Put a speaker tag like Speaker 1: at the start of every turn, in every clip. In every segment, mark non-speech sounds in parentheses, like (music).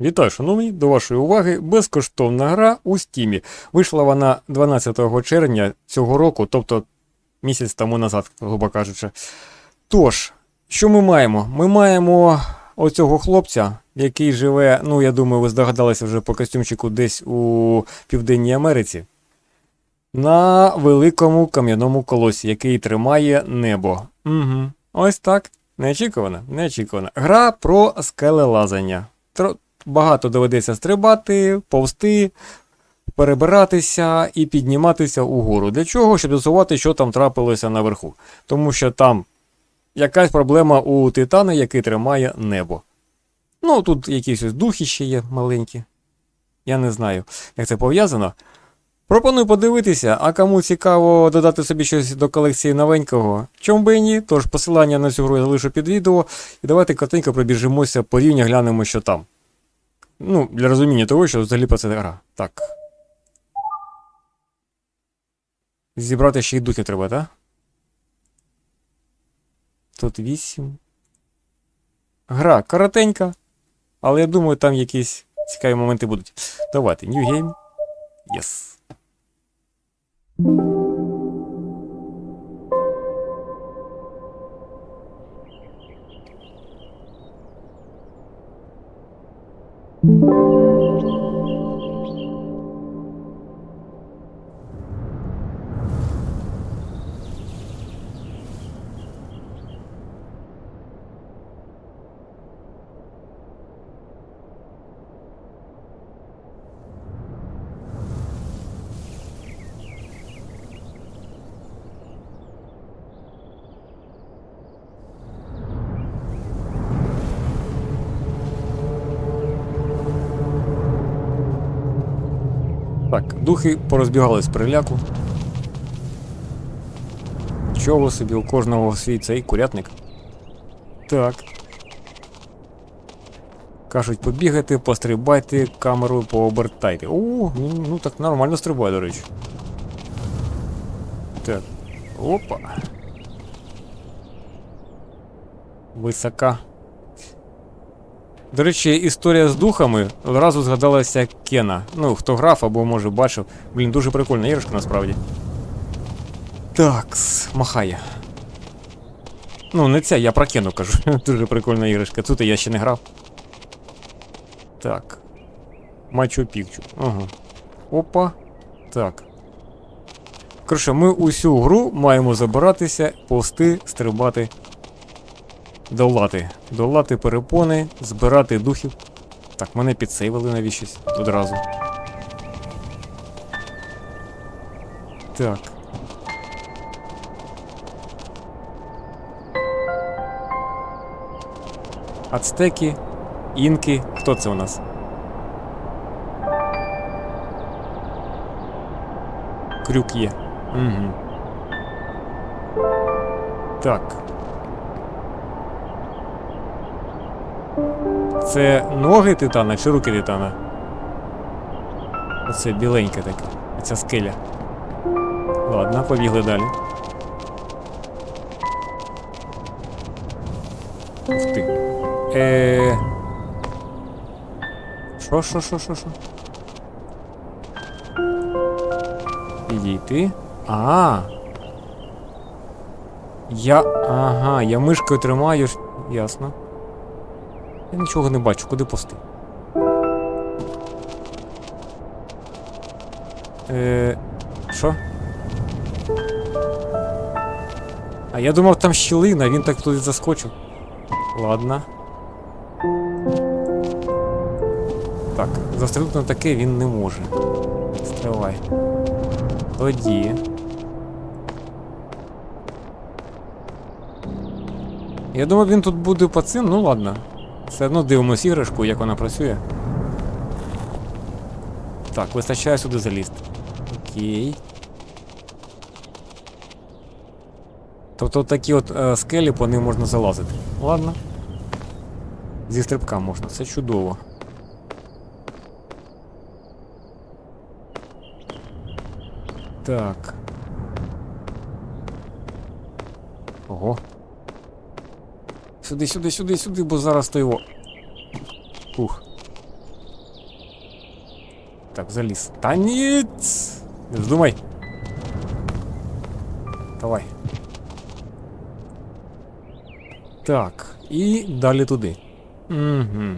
Speaker 1: Вітаю, шановні, до вашої уваги безкоштовна гра у Стімі. Вийшла вона 12 червня цього року, тобто місяць тому назад, грубо кажучи. Тож, що ми маємо? Ми маємо оцього хлопця, який живе, ну я думаю, ви здогадалися вже по костюмчику десь у Південній Америці. На великому кам'яному колосі, який тримає небо. Угу. Ось так. Неочікувано, неочікувано. Гра про скелелазання. Багато доведеться стрибати, повсти, перебиратися і підніматися угору. Для чого? Щоб з'ясувати, що там трапилося наверху. Тому що там якась проблема у титана, який тримає небо. Ну, тут якісь духи ще є маленькі. Я не знаю, як це пов'язано. Пропоную подивитися, а кому цікаво додати собі щось до колекції новенького, чому би і ні, тож посилання на цю гру я залишу під відео, і давайте коротенько пробіжимося по рівнях, глянемо, що там. Ну, для розуміння того, що взагалі про це гра. Так. Зібрати ще й духи треба, так? Тут 8. Гра коротенька, але я думаю, там якісь цікаві моменти будуть. Давайте, New Game. Yes. Духи порозбігались переляку. Чого собі у кожного свій цей курятник? Так. Кажуть, побігайте, пострибайте, камеру пообертайте. О, ну, ну так нормально стрибає, до речі. Так. Опа. Висока. До речі, історія з духами одразу згадалася Кена. Ну, хто грав або може бачив. Блін, дуже прикольна іграшка насправді. Такс, махає. Ну, не ця, я про Кену кажу. (laughs) дуже прикольна іграшка. Тут я ще не грав. Так. Мачу Пікчу. Ага. Опа. Так. Коротше, ми усю гру маємо забиратися, повсти, стрибати Долати. Долати перепони, збирати духів. Так, мене підсейвили навіщось одразу. Так. Ацтеки, інки. Хто це у нас? Крюк є. Угу. Так. Це ноги титана чи руки титана? Оце біленьке таке. Оця скеля. Ладно, побігли далі. Ух ти. Е. Що, що, що, що, що? Підійти. А. Я. Ага, я мишкою тримаю. Ясно. Я нічого не бачу, куди пости? Е. Що? А я думав там щілина, він так туди заскочив. Ладно. Так, застрибнути на таке він не може. Стривай. Тоді. Я думав, він тут буде по цим, ну ладно. Все одно дивимось іграшку, як вона працює. Так, вистачає сюди залізти. Окей. Тобто такі от е, скелі по ним можна залазити. Ладно. Зі стрибка можна, це чудово. Так. Ого. Сюди, сюди, сюди, сюди, бо зараз то його. Ух. Так, заліз. Та ні. Не вздумай. Давай. Так, і далі туди. Угу.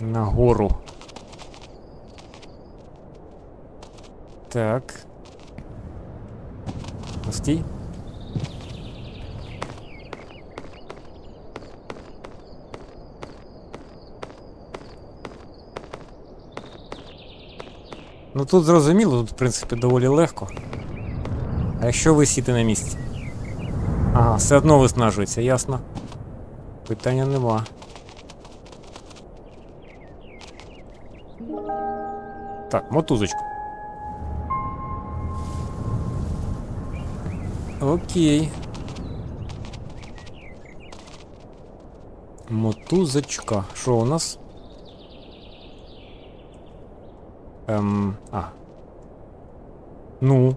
Speaker 1: Нагору. Так. Стій. Ну тут зрозуміло, тут в принципі доволі легко. А якщо висіти на місці? Ага, все одно виснажується, ясно. Питання нема. Так, мотузочку. Окей. Мотузочка. Що у нас? Ем. А. Ну.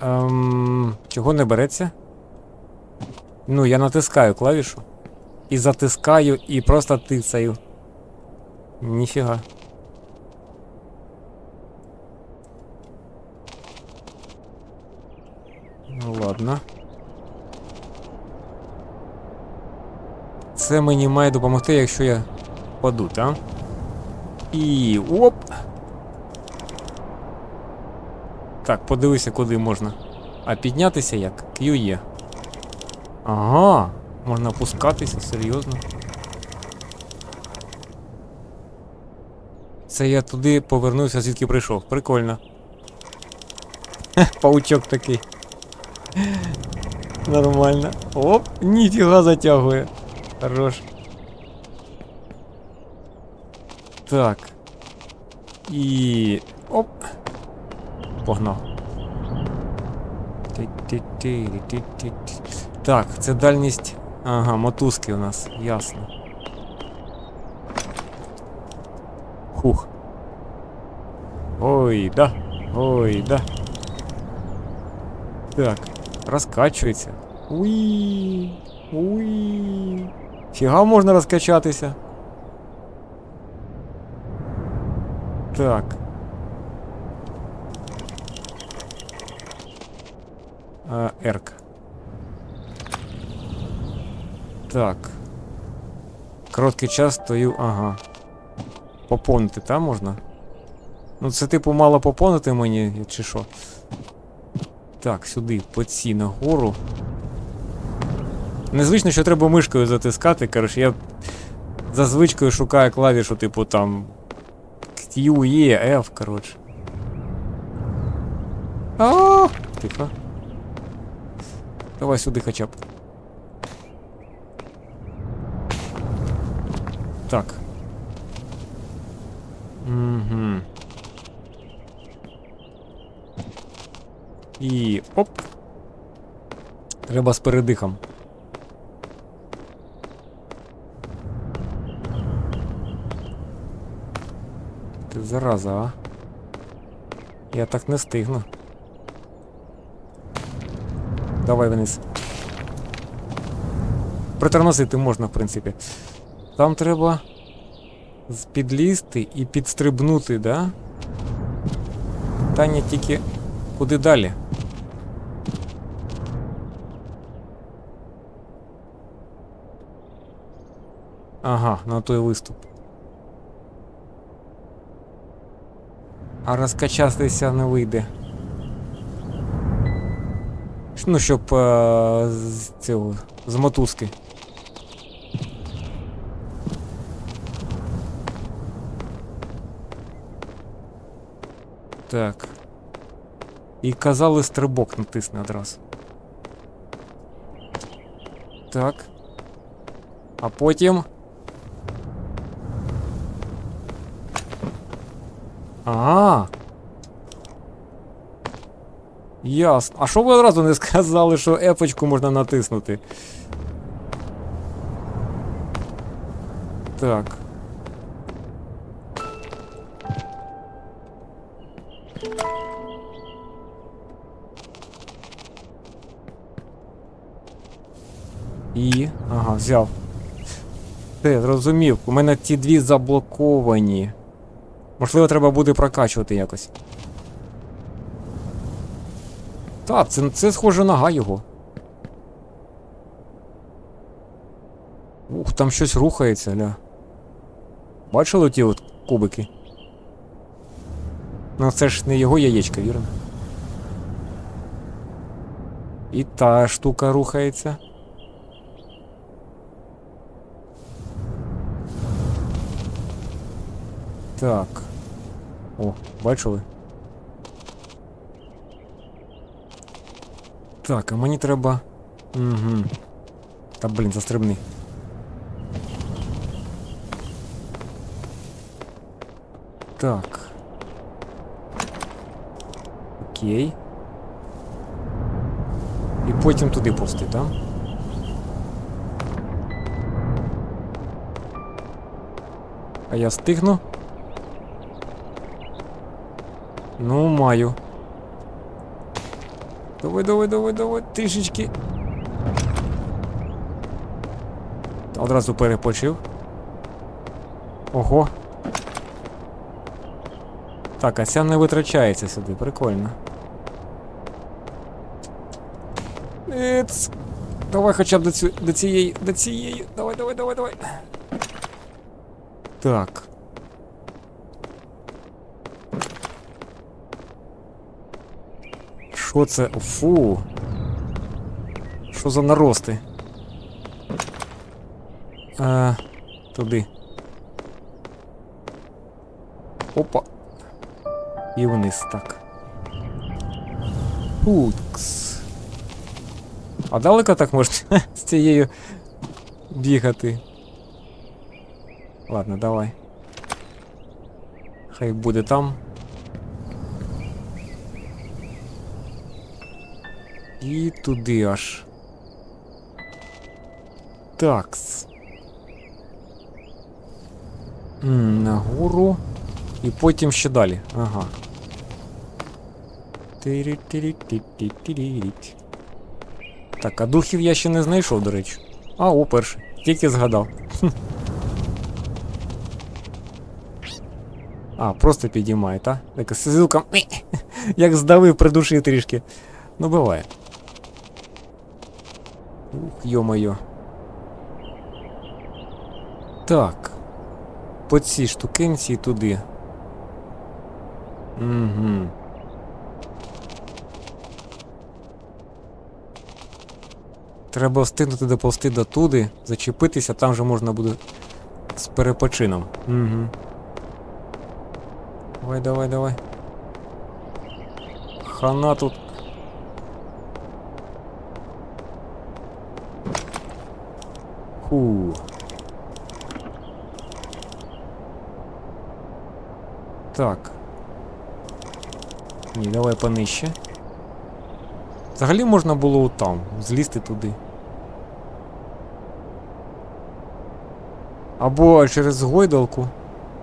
Speaker 1: Ем, чого не береться? Ну, я натискаю клавішу. І затискаю, і просто тицаю. Ніфіга. Ну ладно. Це мені має допомогти, якщо я впаду, так? І оп! Так, подивися, куди можна. А піднятися як? Q. Ага, можна опускатися, серйозно. Це я туди повернувся, звідки прийшов. Прикольно. Паучок такий. Нормально. Оп, ніфіга затягує. Хорош. Так. І. Оп. Погнав. Ти-ти-ти-ти-ти-ти. Так, це дальність. Ага, мотузки у нас, ясно. Хух. Ой, да. Ой, да. Так, розкачується. Уї. Уї. Фіга можна розкачатися. Так. А, Ерк. Так. Короткий час стою. Ага. Поповнити, там можна? Ну це типу мало поповнити мені, чи що? Так, сюди, по цій нагору. Незвично, що треба мишкою затискати, коротше, я за звичкою шукаю клавішу, типу там. Q, E, F, коротше. А, тихо. Давай сюди хоча б. Так. Угу. І оп. Треба з передихом. Зараза, а? Я так не встигну. Давай вниз. Притормозити можна, в принципі. Там треба підлізти і підстрибнути, да? Питання тільки куди далі? Ага, на той виступ. А розкачатися не вийде. Ну, щоб е, з цього з мотузки. Так. І казали стрибок натисни одразу. Так. А потім. Ага. Ясно. А що ви одразу не сказали, що епочку можна натиснути? Так. І. Ага, взяв. Те, зрозумів. У мене ті дві заблоковані. Можливо, треба буде прокачувати якось. Так, це, це схоже нога його. Ух, там щось рухається, ля. Бачили ті от кубики? Ну це ж не його яєчко, вірно? І та штука рухається. Так. О, бачили? Так, а мені треба. Угу. Та блін, застрибни. Так. Окей. І потім туди повсти, так? А я стигну? Ну, маю. Давай, давай, давай, давай, трішечки. Одразу перепочив. Ого. Так, а ця не витрачається сюди, прикольно. Ець. Давай хоча б до, цю, до цієї, до цієї. Давай, давай, давай, давай. Так. Що це? Фу. Що за нарости? А, туди. Опа. І вниз так. Укс. А далеко так можна (laughs) з цією бігати? Ладно, давай. Хай буде там. І туди аж. Такс. Нагору. І потім ще далі. Ага. Так, а духів я ще не знайшов, до речі. А, о, перший. Тільки згадав. А, просто підіймає, та? Так, з зилком. Як здавив, придушив трішки. Ну, буває. Ух, йо-моє. Так. По цій штукенці і туди. Угу. Треба встигнути доповсти до туди, зачепитися, там же можна буде з перепочином. Угу. Давай, давай, давай. Хана тут. Ху. Так. Ні, давай понижче. Взагалі можна було там, злізти туди. Або через гойдалку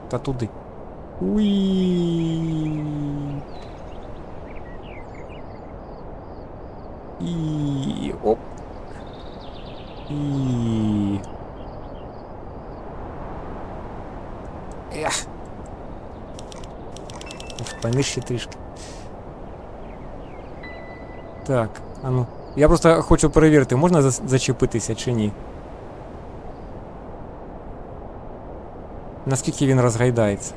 Speaker 1: та туди. Уї. І оп. І. Ях. Понижче трішки. Так, а ну. Я просто хочу перевірити, можна за- зачепитися чи ні. Наскільки він розгайдається?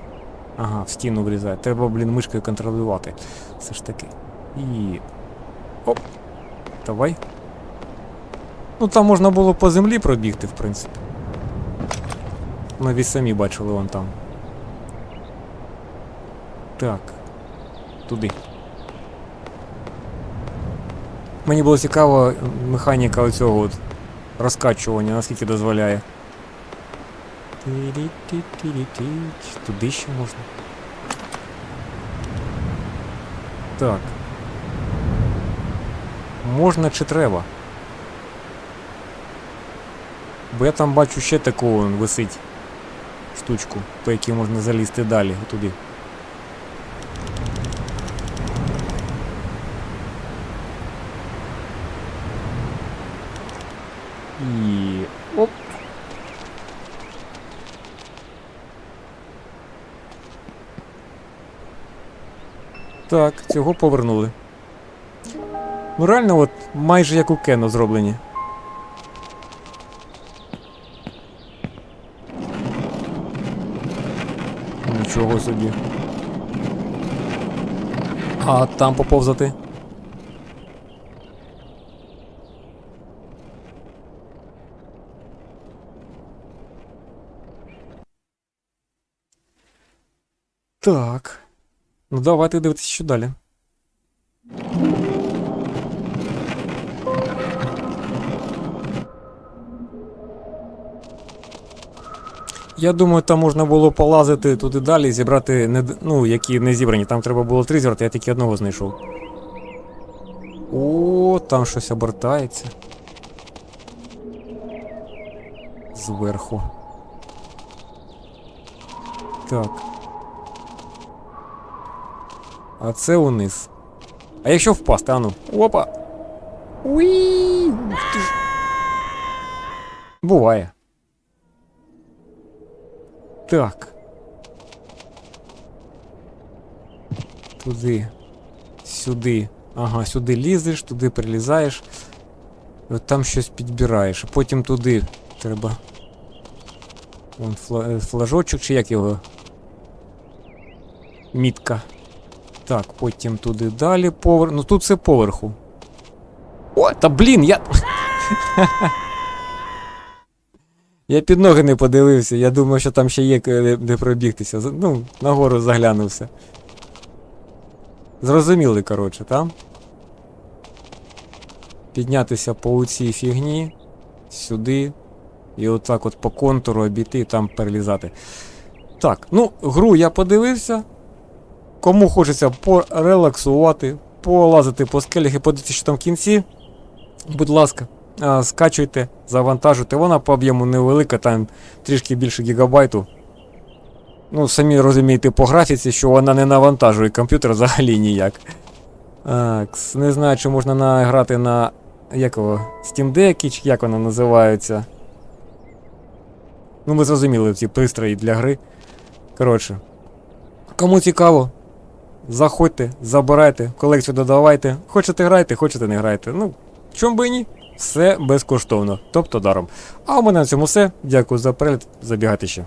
Speaker 1: Ага, в стіну врізає. Треба, блін, мишкою контролювати. Все ж таки. І. Оп. Давай. Ну там можна було по землі пробігти, в принципі. Ми самі бачили вон там. Так. Туди. Мені було цікаво механіка оцього от розкачування, наскільки дозволяє. Туди ще можна. Так. Можна чи треба? Бо я там бачу ще таку висить штучку, по якій можна залізти далі, туди. І. Оп. Так, цього повернули. Ну реально, от майже як у Кено зроблені. Нічого собі. А там поповзати. Так. Ну давайте дивитися, що далі. Я думаю, там можна було полазити туди далі, зібрати не, ну, які не зібрані. Там треба було три зібрати, я тільки одного знайшов. О, там щось обертається. Зверху. Так. А це униз. А якщо впасти, ану. Опа! Ж. Буває. Так. Туди. Сюди. Ага, сюди лізеш, туди прилізаєш. От там щось підбираєш. Потім туди треба. Вон е, флажочок, чи як його? Мітка. Так, потім туди далі повер. Ну тут все поверху. О, та блін, я. (laughs) Я під ноги не подивився, я думав, що там ще є де, де пробігтися. Ну, нагору заглянувся. Зрозуміли, коротше, там. Піднятися по цій фігні, сюди. І отак от по контуру обійти і там перелізати. Так, ну, гру я подивився. Кому хочеться порелаксувати, полазити по скелях і подивитися, що там в кінці. Будь ласка, скачуйте, завантажуйте. Вона по об'єму невелика, там трішки більше гігабайту. Ну, самі розумієте по графіці, що вона не навантажує комп'ютер взагалі ніяк. Не знаю, чи можна награти на. Як його? Steam Deck, чи як вона називається. Ну, ви зрозуміли ці пристрої для гри. Коротше. Кому цікаво, заходьте, забирайте, колекцію додавайте. Хочете грайте, хочете не грайте. Ну, чом би і ні? Все безкоштовно, тобто даром. А у мене на цьому все. Дякую за перегляд. Забігайте ще.